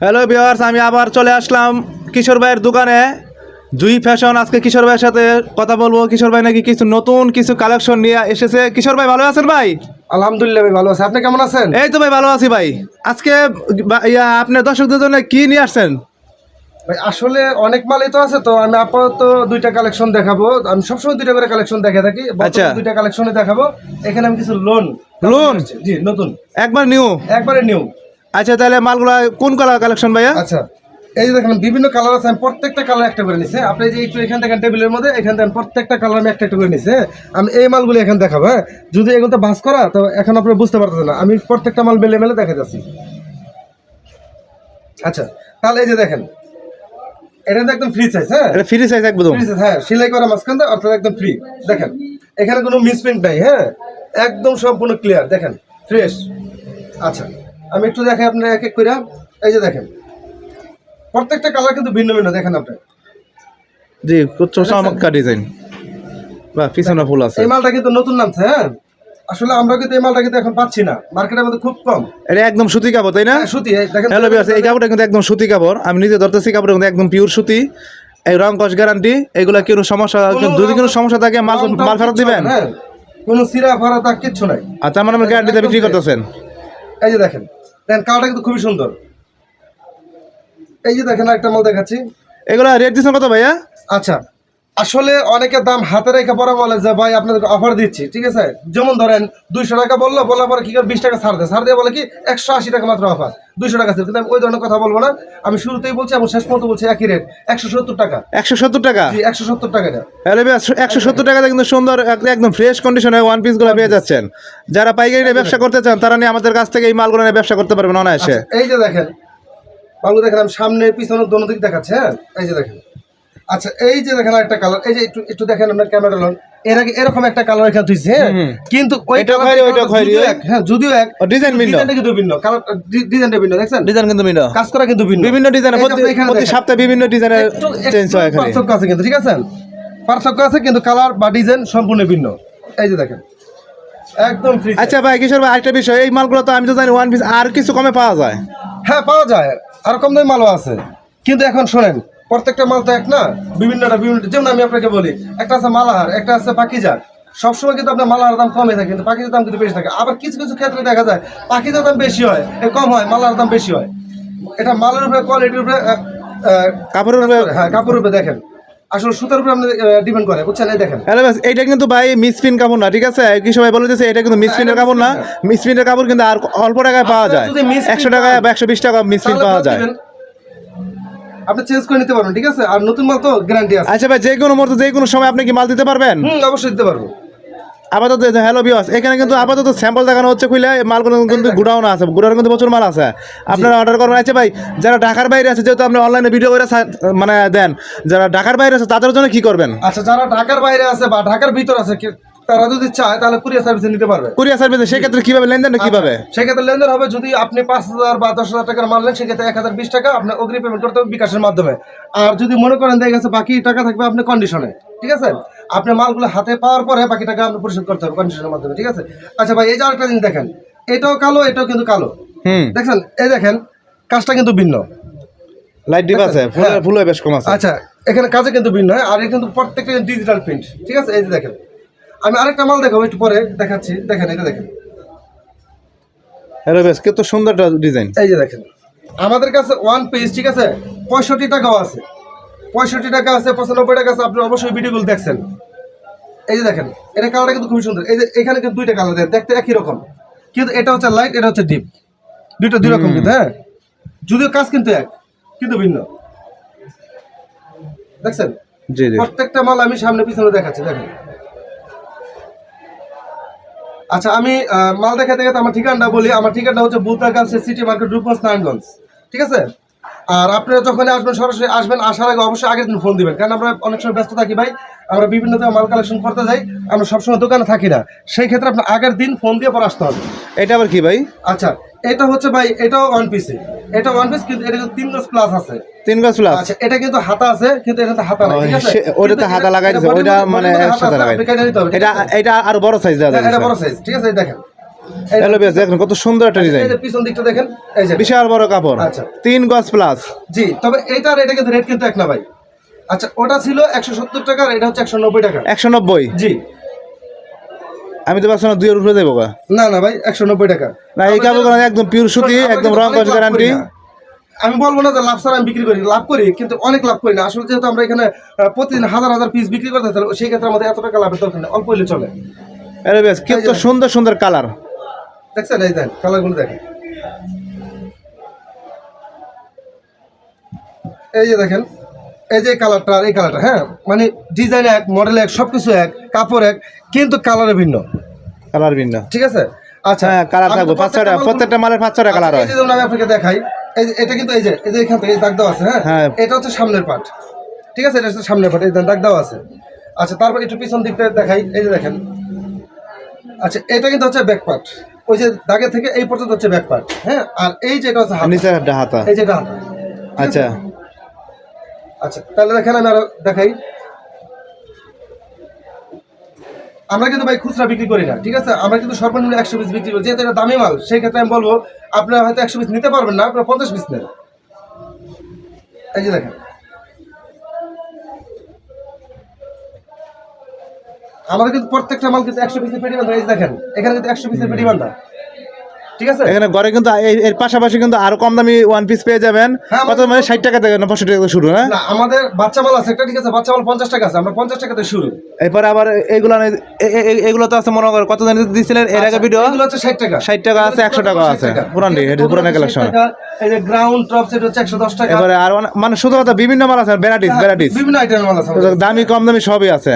Hello viewers আমি আবার চলে আসলাম কিশোর ভাইয়ের দোকানে। জুই ফ্যাশন আজকে কিশোর ভাইয়ের সাথে কথা বলব। কিশোর ভাই নাকি কিছু নতুন কিছু কালেকশন নিয়ে এসেছে। কিশোর ভাই ভালো আছেন ভাই? আলহামদুলিল্লাহ ভাই ভালো আছে। আপনি কেমন আছেন? এই তো ভাই ভালো আছি ভাই। আজকে ইয়া আপনার দর্শকদের জন্য কি নিয়ে আসছেন? ভাই আসলে অনেক মালই তো আছে তো আমি আপাতত দুইটা কালেকশন দেখাবো। আমি সবসময় দুইটা করে কালেকশন দেখে থাকি। আচ্ছা। দুইটা কালেকশনে দেখাবো। এখানে আমি কিছু লোন Loan? জি নতুন। একবার নিউ একবারে নিউ আচ্ছা তাহলে মালগুলা কোন কালার কালেকশন ভাইয়া? আচ্ছা এই যে দেখেন বিভিন্ন কালার আছে আমি প্রত্যেকটা কালার একটা করে নিছি। আপনি যে একটু এখান থেকে টেবিলের মধ্যে এখান থেকে প্রত্যেকটা কালার আমি একটা একটা করে নিছি হ্যাঁ? আমি এই মালগুলো এখানে দেখাবো হ্যাঁ? যদি এগুলো তো বাস করা তো এখন আপনি বুঝতে পারতেছেন না। আমি প্রত্যেকটা মাল মেলে মেলে দেখা যাচ্ছি আচ্ছা তাহলে এই যে দেখেন এটা কিন্তু একদম ফ্রি সাইজ হ্যাঁ? এটা ফ্রি সাইজ একদম। Free size, হ্যাঁ সেলাই করা মাঝখান অর্থাৎ একদম ফ্রি দেখেন এখানে কোনো মিসপ্রিন্ট নাই হ্যাঁ? একদম সম্পূর্ণ ক্লিয়ার দেখেন ফ্রেশ আচ্ছা আমি একটু দেখাই আপনার এক এক করে এই যে দেখেন প্রত্যেকটা কালার কিন্তু ভিন্ন ভিন্ন দেখেন আপনি। জি খুব চমৎকার ডিজাইন বা পিছনে ফুল আছে। এই মালটা কিন্তু নতুন নামছে হ্যাঁ? আসলে আমরা কিন্তু এই মালটা কিন্তু এখন পাচ্ছি না। মার্কেটের মধ্যে খুব কম। এটা একদম সুতি কাপড় তাই না? হ্যাঁ, সুতি দেখেন হ্যালো বিয়াস এই কাপড়টা কিন্তু একদম সুতি কাপড়। আমি নিজে ধরতেছি কাপড়টা কিন্তু একদম পিওর সুতি। এই রং কস গ্যারান্টি এগুলা কোনো সমস্যা? যদি কোনো সমস্যা থাকে মাল মাল ফেরত দিবেন? হ্যাঁ কোনো সিরা ফারা তা কিচ্ছু নাই। মানে আপনি গ্যারান্টিতে বিক্রি করতেছেন? এই যে দেখেন দেখেন কালারটা কিন্তু খুবই সুন্দর। এই যে দেখেন একটা মাল দেখাচ্ছি। এগুলো রেট দিচ্ছেন কত ভাইয়া? আচ্ছা। আসলে অনেকের দাম হাতে রেখে পরে বলে যে ভাই আপনাদেরকে অফার দিচ্ছি। ঠিক আছে? যেমন ধরেন দুইশো টাকা বলল বলার পরে কি করে বিশ টাকা ছাড় দেয়? ছাড় দিয়ে বলে কি একশো আশি টাকা মাত্র অফার দুইশো টাকা ছিল কিন্তু আমি ওই ধরনের কথা বলব না। আমি শুরুতেই বলছি এবং শেষ পর্যন্ত বলছি একই রেট একশো সত্তর টাকা। একশো সত্তর টাকা? একশো সত্তর টাকা একশো সত্তর টাকাতে কিন্তু সুন্দর এক- একদম ফ্রেশ কন্ডিশনে ওয়ান পিসগুলো পেয়ে যাচ্ছেন। যারা পাইকারি নিয়ে ব্যবসা করতে চান তারা নিয়ে আমাদের কাছ থেকে এই মালগুলো নিয়ে ব্যবসা করতে পারবেন অনায়াসে। আচ্ছা, এই যে দেখেন বাবু দেখেন আমি সামনে পিছনে দোনো দিক দেখাচ্ছে হ্যাঁ? এই যে দেখেন। আচ্ছা এই যে দেখেন একটা কালার এই যে একটু একটু দেখেন আপনার ক্যামেরা লোন। এর আগে এরকম একটা কালার এখানে তুইছে হ্যাঁ? কিন্তু ওইটা খয়েরি, ওইটাও খয়েরি, এক, হ্যাঁ যদিও এক ডিজাইন ভিন্ন। ডিজাইনটা কিন্তু ভিন্ন। কালার ডিজাইনটা ভিন্ন দেখছেন? ডিজাইন কিন্তু ভিন্ন। কাজ করা কিন্তু ভিন্ন। বিভিন্ন প্রতি প্রতি সপ্তাহে বিভিন্ন ডিজাইনের চেঞ্জ হয় এখানে। পার্থক্য আছে কিন্তু ঠিক আছে? পার্থক্য আছে কিন্তু কালার বা ডিজাইন সম্পূর্ণ ভিন্ন। এই যে দেখেন। একদম ফ্রি আচ্ছা ভাই কিশোর ভাই আরেকটা বিষয় এই মালগুলো তো আমি তো জানি ওয়ান পিস আর কিছু কমে পাওয়া যায়? হ্যাঁ পাওয়া যায়। আর কম দামি মালও আছে। কিন্তু এখন শোনেন প্রত্যেকটা মাল তো এক না? বিভিন্নটা বিভিন্ন যেমন আমি আপনাকে বলি একটা আছে মালাহার একটা আছে পাকিজার সবসময় কিন্তু আপনার মালার দাম কমে থাকে কিন্তু পাকিজার দাম কিন্তু বেশি থাকে। আবার কিছু কিছু ক্ষেত্রে দেখা যায় পাকিজার দাম বেশি হয় কম হয় মালার দাম বেশি হয়। এটা মালের উপরে কোয়ালিটির উপরে কাপড়ের উপরে? হ্যাঁ কাপড়ের উপরে দেখেন। আসলে সুতার উপরে আপনি ডিপেন্ড করে বুঝছেন? এই দেখেন। এইটা কিন্তু ভাই মিসপ্রিন কাপড় না ঠিক আছে? কি সবাই বলে দিচ্ছে এটা কিন্তু মিসপ্রিনের কাপড় না? মিসপ্রিনের কাপড় কিন্তু আর অল্প টাকায় পাওয়া যায়। যদি misprint একশো টাকায় বা একশো বিশ টাকা মিসপ্রিন তাহলে পাওয়া যায়। আপনি চেঞ্জ করে নিতে পারবেন ঠিক আছে? আর নতুন মাল তো গ্যারান্টি আছে। আচ্ছা ভাই যে কোনো মুহূর্তে যে কোনো সময় আপনি কি মাল দিতে পারবেন? হুম অবশ্যই দিতে পারব। আপাতত হ্যালো বিয়াস এখানে কিন্তু আপাতত স্যাম্পল দেখানো হচ্ছে খুলে মালগুলো কিন্তু গুডাউন আছে গুড়ার কিন্তু প্রচুর মাল আছে। আপনারা অর্ডার করবেন। আছে ভাই যারা ঢাকার বাইরে আছে যেহেতু আপনি অনলাইনে ভিডিও করে মানে দেন যারা ঢাকার বাইরে আছে তাদের জন্য কি করবেন? আচ্ছা যারা ঢাকার বাইরে আছে বা ঢাকার ভিতর আছে তারা যদি চায় তাহলে কুরিয়ার সার্ভিসে নিতে পারবে। কুরিয়ার সার্ভিসে সেক্ষেত্রে কীভাবে লেনদেন কীভাবে? সেক্ষেত্রে লেনদেন হবে যদি আপনি পাঁচ হাজার বা দশ হাজার টাকার মাল নেন সেক্ষেত্রে এক হাজার বিশ টাকা আপনি অগ্রি পেমেন্ট করতে হবে বিকাশের মাধ্যমে। আর যদি মনে করেন দেখা গেছে বাকি টাকা থাকবে আপনি কন্ডিশনে ঠিক আছে? আপনি মালগুলো হাতে পাওয়ার পরে বাকি টাকা আপনি পরিশোধ করতে হবে কন্ডিশনের মাধ্যমে ঠিক আছে? আচ্ছা ভাই এই যে আরেকটা জিনিস দেখেন এটাও কালো এটাও কিন্তু কালো। হুম। দেখছেন? এই দেখেন কাজটা কিন্তু ভিন্ন। লাইট ডিপ আছে ফুলের হ্যাঁ। ফুলের বেশ কম আছে। আচ্ছা এখানে কাজে কিন্তু ভিন্ন হয় আর কিন্তু প্রত্যেকটা ডিজিটাল প্রিন্ট ঠিক আছে? এই যে দেখেন। আমি আরেকটা মাল দেখাবো একটু পরে দেখাচ্ছি। দেখেন এটা দেখেন। হ্যালো বেশ কত সুন্দর ডিজাইন। এই যে দেখেন। আমাদের কাছে ওয়ান পিস ঠিক আছে? পঁয়ষট্টি টাকাও আছে। পঁয়ষট্টি টাকা আছে পঁচানব্বই টাকা আছে আপনি অবশ্যই ভিডিওগুলো দেখছেন। এই যে দেখেন এটা কালারটা কিন্তু খুবই সুন্দর। এই যে এখানে কিন্তু দুইটা কালার দেয় দেখতে একই রকম। কিন্তু এটা হচ্ছে লাইট এটা হচ্ছে ডিপ দুইটা দুই রকম কিন্তু হ্যাঁ? যদিও কাজ কিন্তু এক কিন্তু ভিন্ন। দেখছেন? জি জি। প্রত্যেকটা মাল আমি সামনে পিছনে দেখাচ্ছি দেখেন। আচ্ছা আমি মাল দেখাতে দেখাতে আমার ঠিকানাটা বলি। আমার ঠিকানা হচ্ছে বুলতাগান সিটি মার্কেট, রূপগঞ্জ, নারায়ণগঞ্জ। ঠিক আছে? আর আপনারা যখন আসবেন, সরাসরি আসবেন, আসার আগে অবশ্যই আগের দিন ফোন দিবেন। কারণ আমরা অনেক সময় ব্যস্ত থাকি ভাই। আমরা বিভিন্ন জায়গায় মাল কালেকশন করতে যাই আমরা সবসময় দোকানে থাকি না। সেই ক্ষেত্রে আপনার আগের দিন ফোন দিয়ে পর আসতে হবে। এটা আবার কি ভাই? আচ্ছা এটা হচ্ছে ভাই এটাও ওয়ান পিসে এটা ওয়ান পিস কিন্তু এটা কিন্তু তিন গজ প্লাস আছে। তিন গাছ প্লাস আচ্ছা এটা কিন্তু হাতা আছে কিন্তু এটাতে হাতা নাই ঠিক আছে? ওটাতে হাতা লাগাই দিছে body মানে একসাথে লাগাই এটা এটা আর বড় সাইজ হ্যাঁ, এটা বড় সাইজ ঠিক আছে দেখেন। হ্যালো বিয়াস দেখেন কত সুন্দর একটা ডিজাইন পিছন দিকটা দেখেন এই যে বিশাল বড় কাপড়। আচ্ছা। তিন গজ প্লাস জি তবে এইটার এটা কিন্তু রেট কিন্তু এক না ভাই। আচ্ছা ওটা ছিল একশো সত্তর টাকা আর এটা হচ্ছে একশো নব্বই টাকা একশো নব্বই? জি। আমি তো ভাবছিলাম দুইয়ের উপরে দেবো না না ভাই একশো নব্বই টাকা না এই কাপড়গুলো একদম পিওর সুতি একদম কিন্তু রং অনেক গ্যারান্টি আমি বলব না যে লাভ ছাড়া আমি বিক্রি করি লাভ করি কিন্তু অনেক লাভ করি না। আসলে যেহেতু আমরা এখানে প্রতিদিন হাজার হাজার পিস বিক্রি করতে তাহলে সেই ক্ষেত্রে আমাদের এত টাকা লাভের দরকার নেই অল্প হইলে চলে। হ্যালো বিয়াস কত সুন্দর সুন্দর কালার দেখছেন? এই দেন কালারগুলো দেখেন। এই যে দেখেন এই যে কালারটা আর এই কালারটা হ্যাঁ? মানে ডিজাইন এক মডেল এক সব কিছু এক কাপড় এক কিন্তু কালারে ভিন্ন। কালার ভিন্ন। ঠিক আছে? আচ্ছা হ্যাঁ কালার থাকবে। পাঁচ মালগুলো- প্রত্যেকটা মালের পাঁচ ছয়টা কালার হয়। এই যে যেমন আমি আপনাকে দেখাই এই যে এটা কিন্তু এই যে এই যে এখান থেকে এই দাগ দেওয়া আছে হ্যাঁ? হ্যাঁ। এটা হচ্ছে সামনের পার্ট ঠিক আছে? এটা হচ্ছে সামনের পার্ট এই দাগ দেওয়া আছে। আচ্ছা তারপর একটু পিছন দিকটা দেখাই এই যে দেখেন। আচ্ছা এটা কিন্তু হচ্ছে ব্যাক পার্ট ওই যে দাগে থেকে এই পর্যন্ত হচ্ছে ব্যাক পার্ট হ্যাঁ? আর এই যে এটা হচ্ছে নিচে হাতা। এই যে এটা হাতা। আচ্ছা। আচ্ছা তাহলে দেখেন আমি আরও দেখাই। আমরা কিন্তু ভাই খুচরা বিক্রি করি না, ঠিক আছে? আমরা কিন্তু সর্বনিম্ন একশো পিস বিক্রি করি, যেহেতু এটা দামি মাল, সেই ক্ষেত্রে আমি বলব, আপনারা হয়তো একশো পিস নিতে পারবেন না, আপনারা পঞ্চাশ পিস নেন। এই যে দেখেন। আমাদের কিন্তু প্রত্যেকটা মাল কিন্তু একশো পিসের পেটি বান্ধা দেখেন, এখানে কিন্তু একশো পিসের পেটি বান্ধা ঠিক আছে? এখানে ঘরে কিন্তু এর পাশাপাশি কিন্তু আরও কম দামি ওয়ান পিস পেয়ে যাবেন। হ্যাঁ, কত মানে ষাট টাকা থেকে না পঁয়ষট্টি টাকা থেকে শুরু হ্যাঁ? আমাদের বাচ্চা মাল আছে একটা ঠিক আছে বাচ্চা মাল পঞ্চাশ টাকা আছে আমরা পঞ্চাশ টাকাতে শুরু। এরপরে আবার এইগুলো নেই- এ- এ- এ- এগুলো তো আছে মনে করেন কত জানি দিয়েছিলেন এর আগে ভিডিও এগুলো হচ্ছে ষাট টাকা। ষাট টাকা আছে একশো টাকা আছে পুরানি এটা পুরানি কালেকশন এই যে গ্রাউন্ড টপ সেট হচ্ছে একশো দশ টাকা। এবারে আর মানে শুধুমাত্র বিভিন্ন মাল আছে ভ্যারাইটিস ভ্যারাইটিস বিভিন্ন আইটেমের মাল আছে দামি কম দামি সবই আছে।